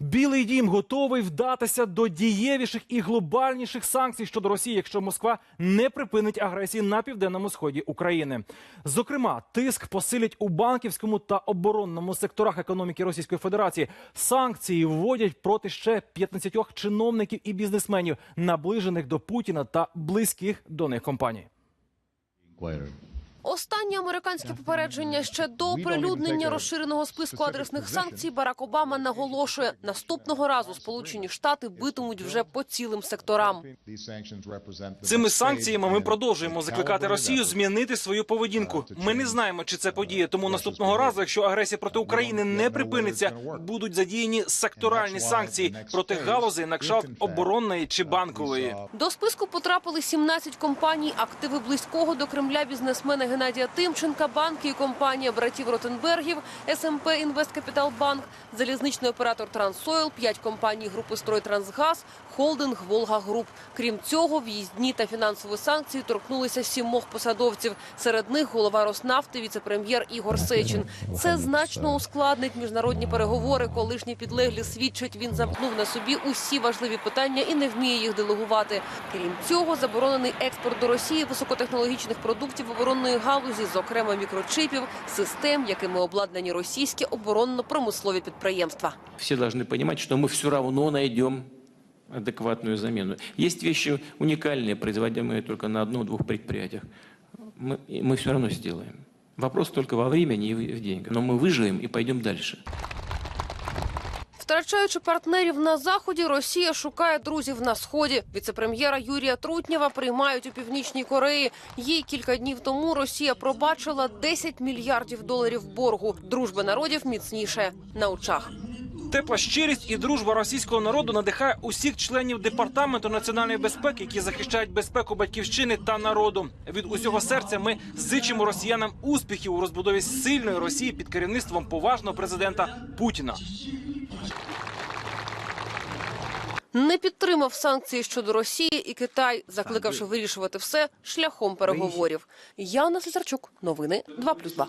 Білий дім готовий вдатися до дієвіших і глобальніших санкцій щодо Росії, якщо Москва не припинить агресії на південному сході України. Зокрема, тиск посилять у банківському та оборонному секторах економіки Російської Федерації. Санкції вводять проти ще 15 чиновників і бізнесменів, наближених до Путіна та близьких до них компаній. Останнє американське попередження ще до оприлюднення розширеного списку адресних санкцій. Барак Обама наголошує, наступного разу Сполучені Штати битимуть вже по цілим секторам. Цими санкціями ми продовжуємо закликати Росію змінити свою поведінку. Ми не знаємо, чи це подіє. Тому наступного разу, якщо агресія проти України не припиниться, будуть задіяні секторальні санкції проти галузей на кшталт оборонної чи банкової. До списку потрапили 17 компаній, активи близького до Кремля бізнесмена Геннадія Тимченка, банки і компанія братів Ротенбергів, СМП Інвесткапітал Банк, залізничний оператор Трансойл, 5 компаній групи Стройтрансгаз, холдинг Волга Груп. Крім цього, в'їздні та фінансові санкції торкнулися сімох посадовців. Серед них голова Роснафти, віцепрем'єр Ігор Сечин. Це значно ускладнить міжнародні переговори. Колишні підлеглі свідчать, він замкнув на собі усі важливі питання і не вміє їх делегувати. Крім цього, заборонений експорт до Росії високотехнологічних продуктів оборонної галузі, зокрема мікрочипів, систем, якими обладнані російські оборонно-промислові підприємства. Все должны понимать, что мы все равно найдем адекватную замену. Есть вещи уникальные, производимые только на одном-двух предприятиях. Мы, и мы все равно сделаем. Вопрос только во времени и в в деньгах. Но мы выживем и пойдем дальше. Втрачаючи партнерів на заході, Росія шукає друзів на сході. Віцепрем'єра Юрія Трутнєва приймають у північній Кореї. Їй кілька днів тому Росія пробачила 10 мільярдів доларів боргу. Дружба народів міцніше на очах. Тепла щирість і дружба російського народу надихає усіх членів департаменту національної безпеки, які захищають безпеку батьківщини та народу. Від усього серця ми зичимо росіянам успіхів у розбудові сильної Росії під керівництвом поважного президента Путіна. Не підтримав санкції щодо Росії і Китай, закликавши вирішувати все шляхом переговорів. Яна Слісарчук, новини 2+,2.